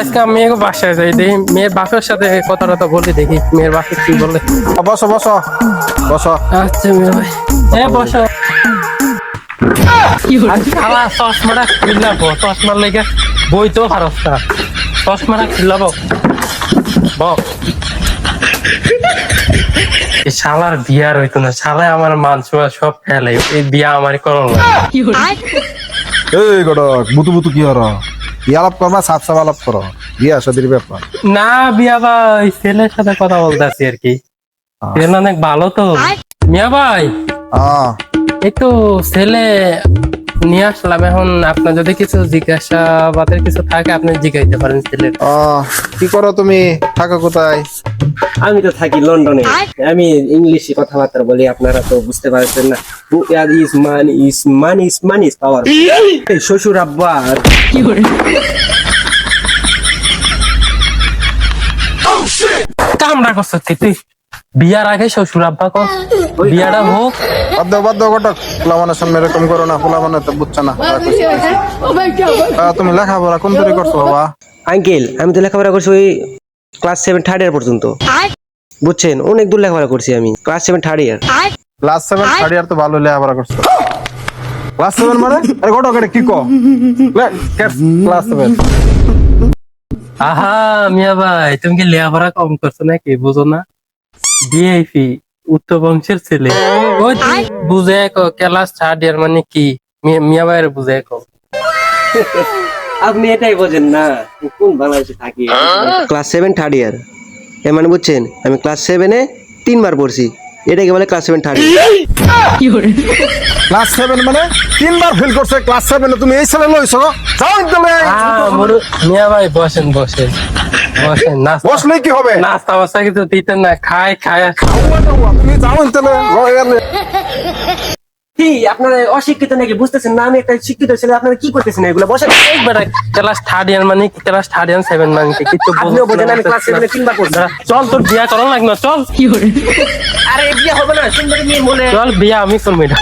আজকে আমি বাসায় যাই দেখি মেয়ের বাপের সাথে কথা টথা বলে দেখি মেয়ের বাপে কি বলে। বসো বসো বসো। আচ্ছা মেয়ে ভাই। এ বসো। আজকে চশমাটা খুললাবো চশমার লেগে বই তো খারাপ চশমাটা খুললাবো ব। এই শালার বিয়ার হইতো না শালায় আমার মান সম্মান সব ফেলে এই বিয়া আমার করো না এই গডক বুতু বুতু কি হর? বিয়ে আলাপ করবা সাফ সাফ আলাপ করো। বিয়ে শাদির ব্যাপার। না বিয়া ভাই ছেলের সাথে কথা বলতেছি আর কি। ছেলে অনেক ভালো তো। মিয়া ভাই হ্যাঁ এই তো ছেলে নিয়ে আসলাম। এখন আপনার যদি কিছু জিজ্ঞাসাবাদের কিছু থাকে আপনি জিজ্ঞাসা পারেন আহ, কি করো তুমি? থাকো কোথায়? আমি তো থাকি লন্ডনে। আমি ইংলিশে কথাবার্তা বলি আপনারা তো বুঝতে পারছেন না। ইস মান ইস মান মান পাওয়ার শ্বশুর আব্বা কামড়া করছ তুই তুই বিয়ার আগে শ্বশুর আব্বা কর। বিয়াটা হোক। বাদ্য বাদ্য গটক ফুলা মানে সামনে এরকম করো না ফুলা মানে তো বুঝছে না। তুমি লেখাপড়া কোন তৈরি করছ বাবা? আঙ্কেল আমি তো লেখাপড়া করছি ওই ক্লাস সেভেন থার্ড ইয়ার পর্যন্ত। বুঝছেন? অনেক দূর লেখাপড়া করছি আমি class seven third year class seven third year তো ভালো লেখাপড়া করছ। ক্লাস সেভেন মানে? আরে গটক এটা কি কো? ক্লাস সেভেন আহা মিয়া ভাই তুমি কি লেখাপড়া কম করছ নাকি? বুঝো না। বিআইপি উত্তর বংশের ছেলে। ওই বুঝে ক্লাস থার্ড ইয়ার মানে কি? মিয়া- মিয়া ভাইয়ের বুঝে কো আপনি এটাই বোঝেন না কোন বাংলাদেশে থাকি। ক্লাস সেভেন থার্ড ইয়ার এর মানে বুঝছেন আমি ক্লাস সেভেনে তিনবার পড়ছি। এটাকে বলে class seven third year class seven মানে তিনবার ফেল করছে ক্লাস সেভেনে তুমি এই ছেলে লইছো যাও ইন্টারলে মিয়া ভাই বসেন বসেন। বসেন নাস্তা। বসলে কি হবে? নাস্তা বাস্তা কিছু দিতেন না খায় খায় তুমি যাও ইন্টারলে কি আপনারা অশিক্ষিত নাকি? বুঝতেছেন না আমি একটা শিক্ষিত ছেলে আপনারা কি করতেছেন এগুলো? বসে ক্লাস থার্ড ইয়ার মানে কি? ক্লাস থার্ড ইয়ার সেভেন মানে কিছু আপনিও বোঝেন আমি ক্লাস সেভেনে তিনবার পড়ছি। চল তোর বিয়া করার লাগবে না চল আরে বিয়ে হবে না সুন্দর মেয়ে বলে। চল বিয়া আমি করব এটা।